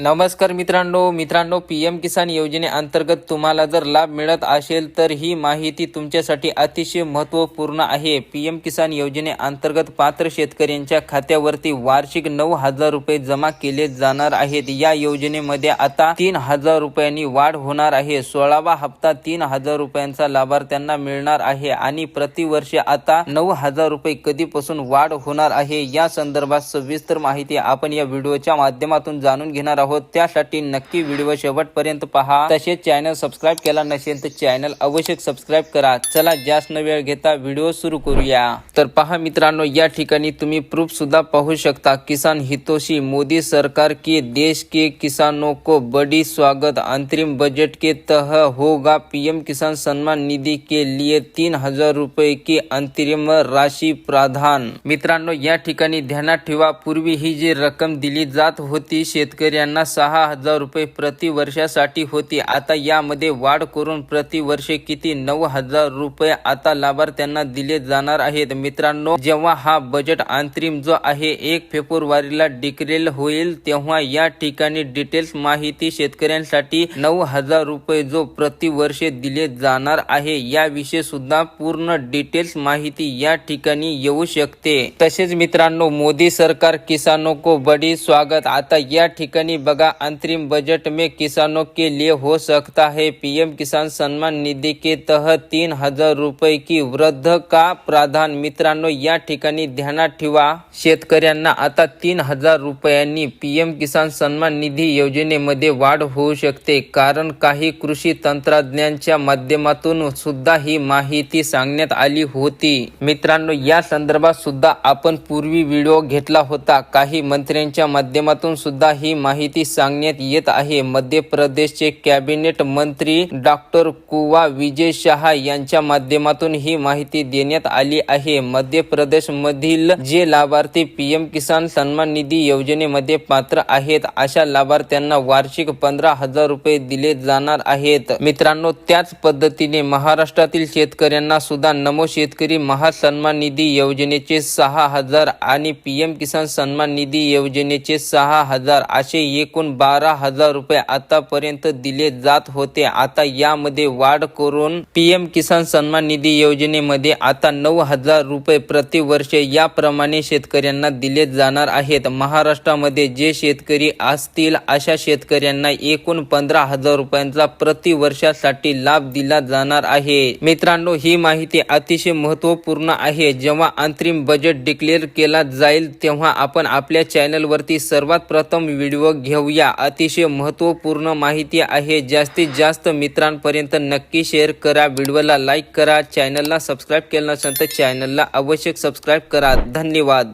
नमस्कार मित्रांनो मित्रांनो पी एम किसान योजनेअंतर्गत तुम्हाला जर लाभ मिळत असेल तर ही माहिती तुमच्यासाठी अतिशय महत्त्वपूर्ण आहे. पी एम किसान योजनेअंतर्गत पात्र शेतकऱ्यांच्या खात्यावरती वार्षिक नऊ हजार रुपये जमा केले जाणार आहेत. या योजनेमध्ये आता तीन हजार रुपयांनी वाढ होणार आहे. सोळावा हप्ता तीन हजार रुपयांचा लाभार्थ्यांना मिळणार आहे आणि प्रतिवर्ष आता नऊ हजार रुपये कधीपासून वाढ होणार आहे. या संदर्भात सविस्तर माहिती आपण या व्हिडिओच्या माध्यमातून जाणून घेणार आहोत. त्यासाठी नक्की व्हिडिओ शेवटपर्यंत पहा. तसेच चॅनल सबस्क्राईब केला नसेल तर चॅनल अवश्य सबस्क्राईब करा. चला जास्त वेळ घेता व्हिडिओ सुरू करूया. तर पहा मित्रांनो या ठिकाणी तुम्ही प्रूफ सुद्धा पाहू शकता. किसान हितोशी मोदी सरकार के देश के किसानों को बड़ी स्वागत अंतरिम बजट के तह होगा पीएम किसान सम्मान निधि के लिए तीन हजार रुपये की अंतरिम राशी प्राधान मित्रांनो या ठिकाणी ध्यानात ठेवा. पूर्वी ही जी रक्कम दिली जात होती शेतकऱ्यांना सहा हजार रुपये प्रतिवर्षासाठी होती. आता यामध्ये वाढ करून प्रतिवर्षे किती? नऊ हजार रुपये आता लाभार्थ्यांना दिले जाणार आहेत. मित्रांनो जेव्हा हा बजेट अंतरिम जो आहे एक फेब्रुवारीला डिक्लेअर होईल तेव्हा या ठिकाणी डिटेल्स माहिती शेतकऱ्यांसाठी नऊ हजार रुपये जो प्रतिवर्ष दिले जाणार आहे याविषयी सुद्धा पूर्ण डिटेल्स माहिती या ठिकाणी येऊ शकते. तसेच मित्रांनो मोदी सरकार किसानों को बड़ी स्वागत. आता या ठिकाणी बघा अंतरिम बजट में किसानों के लिए हो सकता है। पीएम किसान सम्मान निधि के तहत तीन हजार रुपये की वृद्ध का प्राधान मित्रांनो या ठिकाणी ध्यानात ठेवा शेतकऱ्यांना आता तीन हजार रुपयांनी पीएम किसान सन्मान निधी योजनेमध्ये वाढ होऊ शकते कारण काही कृषी तंत्रज्ञांच्या माध्यमातून सुद्धा ही माहिती सांगण्यात आली होती. मित्रांनो या संदर्भात सुद्धा आपण पूर्वी व्हिडिओ घेतला होता. काही मंत्र्यांच्या माध्यमातून सुद्धा ही माहिती सांगण्यात येत आहे. मध्य प्रदेशचे कॅबिनेट मंत्री डॉक्टर कुवा विजय शहा यांच्या माध्यमातून ही माहिती देण्यात आली आहे. मध्य प्रदेश मधील जे लाभार्थी पीएम किसान सन्मान निधी योजनेमध्ये पात्र आहेत अशा लाभार्थ्यांना वार्षिक पंधरा हजार रुपये दिले जाणार आहेत. मित्रांनो त्याच पद्धतीने महाराष्ट्रातील शेतकऱ्यांना सुद्धा नमो शेतकरी महासन्मान निधी योजनेचे सहा हजार आणि पीएम किसान सन्मान निधी योजनेचे सहा हजार असे एकूण बारा हजार रुपये आतापर्यंत दिले जात होते. आता यामध्ये वाढ करून पीएम किसान सन्मान निधी योजनेमध्ये आता नऊ हजार रुपये प्रतिवर्ष याप्रमाणे शेतकऱ्यांना दिले जाणार आहेत. महाराष्ट्रामध्ये जे शेतकरी असतील अशा शेतकऱ्यांना एकूण पंधरा हजार रुपयांचा प्रतिवर्षासाठी लाभ दिला जाणार आहे. मित्रांनो ही माहिती अतिशय महत्त्वपूर्ण आहे. जेव्हा अंतरिम बजेट डिक्लेअर केला जाईल तेव्हा आपण आपल्या चॅनलवरती सर्वात प्रथम व्हिडिओ घेऊया. अतिशय महत्त्वपूर्ण माहिती आहे. जास्तीत जास्त मित्रांपर्यंत नक्की शेअर करा. व्हिडिओला लाईक करा. चॅनलला सबस्क्राईब केलं नसेल तर चॅनलला आवश्यक सबस्क्राईब करा. धन्यवाद.